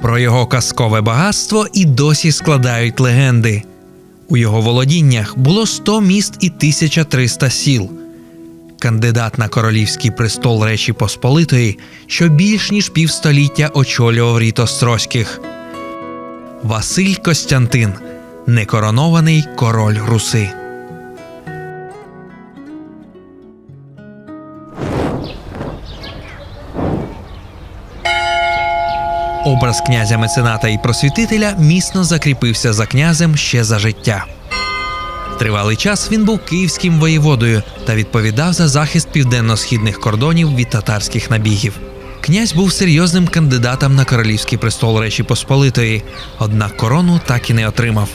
Про його казкове багатство і досі складають легенди. У його володіннях було 100 міст і 1300 сіл. Кандидат на королівський престол Речі Посполитої, що більш ніж півстоліття очолював рід Острозьких. Василь Костянтин, некоронований король Руси. Образ князя мецената і просвітителя міцно закріпився за князем ще за життя. Тривалий час він був київським воєводою та відповідав за захист південно-східних кордонів від татарських набігів. Князь був серйозним кандидатом на королівський престол Речі Посполитої, однак корону так і не отримав.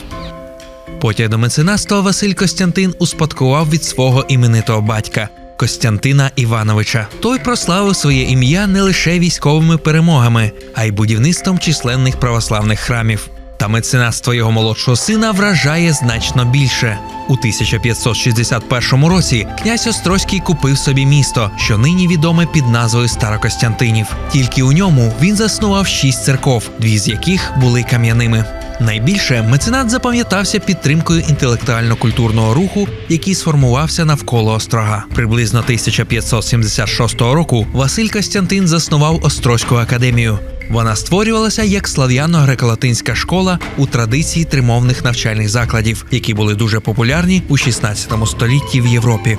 Потяг до меценатства Василь Костянтин успадкував від свого іменитого батька Костянтина Івановича. Той прославив своє ім'я не лише військовими перемогами, а й будівництвом численних православних храмів. Та меценатство його молодшого сина вражає значно більше. У 1561 році князь Острозький купив собі місто, що нині відоме під назвою Старокостянтинів. Тільки у ньому він заснував шість церков, дві з яких були кам'яними. Найбільше меценат запам'ятався підтримкою інтелектуально-культурного руху, який сформувався навколо острога. Приблизно 1576 року Василь Костянтин заснував Острозьку академію. Вона створювалася як слав'яно-греко-латинська школа у традиції тримовних навчальних закладів, які були дуже популярні у 16 столітті в Європі.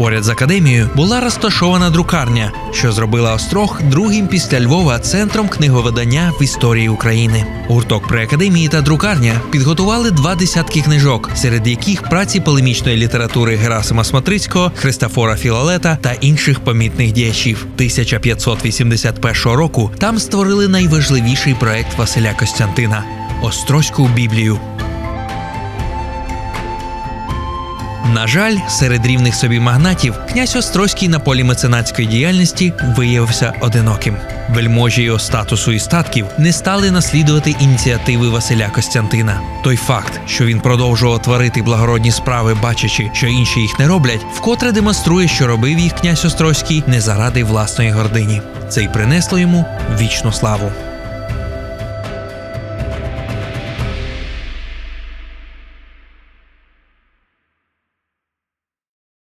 Поряд з академією була розташована друкарня, що зробила острог другим після Львова центром книговидання в історії України. Гурток при академії та друкарня підготували два десятки книжок, серед яких праці полемічної літератури Герасима Смотрицького, Христофора Філалета та інших помітних діячів. 1581 року там створили найважливіший проект Василя Костянтина Острозьку Біблію. На жаль, серед рівних собі магнатів князь Острозький на полі меценатської діяльності виявився одиноким. Вельможі його статусу і статків не стали наслідувати ініціативи Василя Костянтина. Той факт, що він продовжував творити благородні справи, бачачи, що інші їх не роблять, вкотре демонструє, що робив їх князь Острозький не заради власної гордині. Це й принесло йому вічну славу.